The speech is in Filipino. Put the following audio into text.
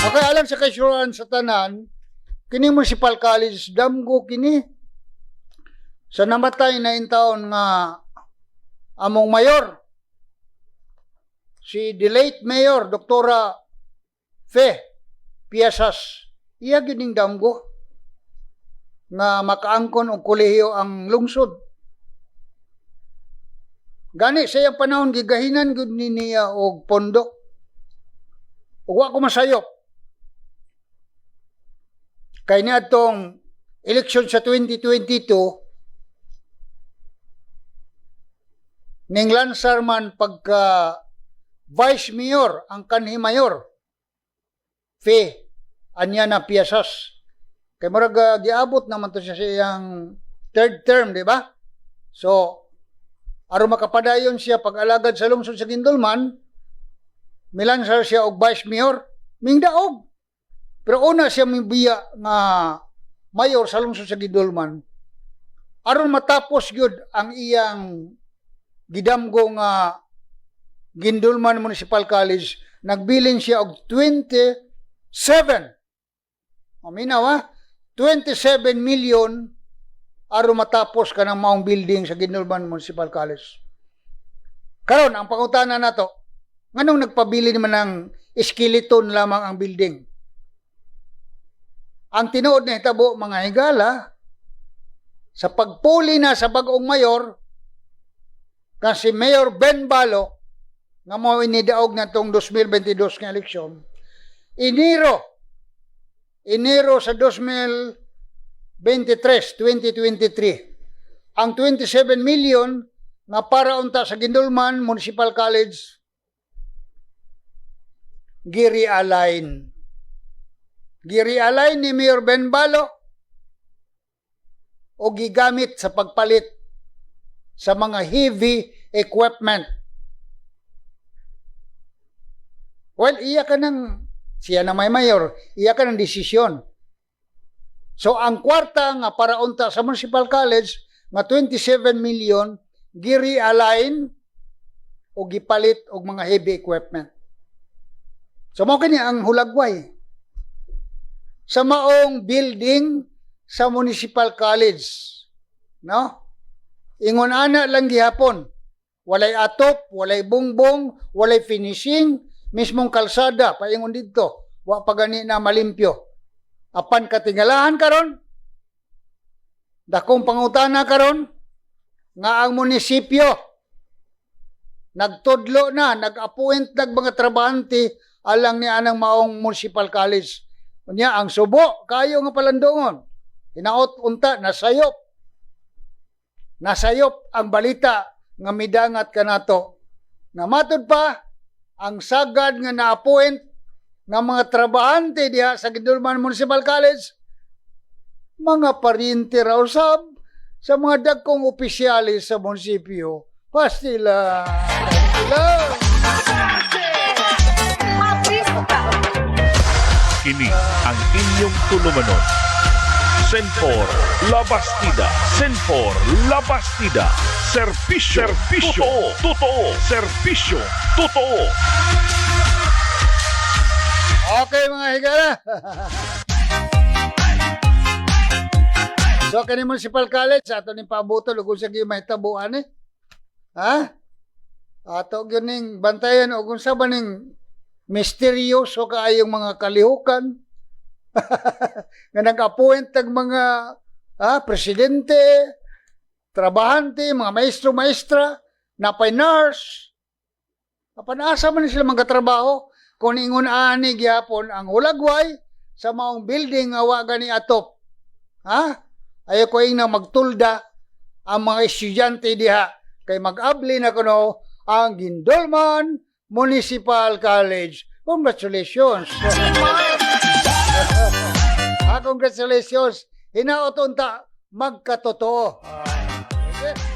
Okay, alam sa kasyuran sa tanan, kini municipal college damgo kini. Sa namatay na in taon nga among mayor si the late mayor doktora Fe Piasas iya gining damgo nga makaangkon og kolehiyo ang lungsod. Gani sa panahon gigahinan gud ni niya og pondo. Wa ko masayop kay niadtong election sa 2022 ning lansar man pagka vice mayor ang kanhi mayor Fe anya na piyasas. Kay murag ah, giabot naman to siya sa iyang third term di ba? So aron makapadayon siya pag-alagad sa lungsod sa Gindolman milansar siya og vice mayor mingdaog pero una siya mibiya nga mayor sa lungsod sa Gindolman aron matapos gyud ang iyang gidamgo nga Gindulman Municipal College nagbilin siya og 27 Aminaw ha? 27 million aron matapos ka ng maong building sa Gindulman Municipal College. Karon ang pangutana nato nganong nagpabili naman ng skeleton lamang ang building ang tinuod na hitabo mga higala sa pagpuli na sa bagong mayor kasi Mayor Ben Balo nga mo inidaog na tong 2022 nga eleksyon Enero Enero sa 2023 2023 ang 27 million nga para unta sa Gindulman Municipal College giri-align giri-align ni Mayor Ben Balo o gigamit sa pagpalit sa mga heavy equipment. Well, iya ka ng, siya na may mayor, iya ka ng desisyon. So, ang kwarta nga para unta sa Municipal College, nga 27 million, giri-align o gipalit og mga heavy equipment. So, mo kini ang hulagway. Sa maong building sa Municipal College, no? Ingon ana lang gihapon. Walay atop, walay bungbong, walay finishing, mismong kalsada paingon didto. Wa pa gani na malimpyo. Apan katingalahan karon. Dakong pangutana karon nga ang munisipyo nagtudlo na, nag-appoint nag mga trabahante alang ni anang maong municipal college. Unya ang subo kayo nga palandongon. Hinaot unta nasayop nasayop ang balita nga midangat kanato. Nga matud pa, ang sagad nga na-appoint mga trabahante diha sa Gidulman Municipal College, mga parinti raw sab sa mga dagkong opisyalis sa munisipyo. Pastila. Pastila. Kini ang inyong tulumanon. Senfor Labastida. Senfor Labastida. Servisyo. Servisyo. Totoo. Totoo. Servisyo. Totoo. Okay mga higala. so kani Municipal College ato ni pabuto ug sa may tabuan eh. Ha? Ato gyud ning bantayan og unsa ba ning misteryoso kaayong mga kalihukan. nga nag-appoint ng mga ah, presidente, trabahante, mga maestro-maestra, napay nurse. Kapanasa man sila mga trabaho kung ingon ani gyapon ang hulagway sa maong building nga wa gani atop. Ha? Ayo ko ing magtulda ang mga estudyante diha kay mag-abli na kuno ang Gindolman Municipal College. Congratulations. ah, congratulations. Hinaot unta magkatotoo. Ah, okay.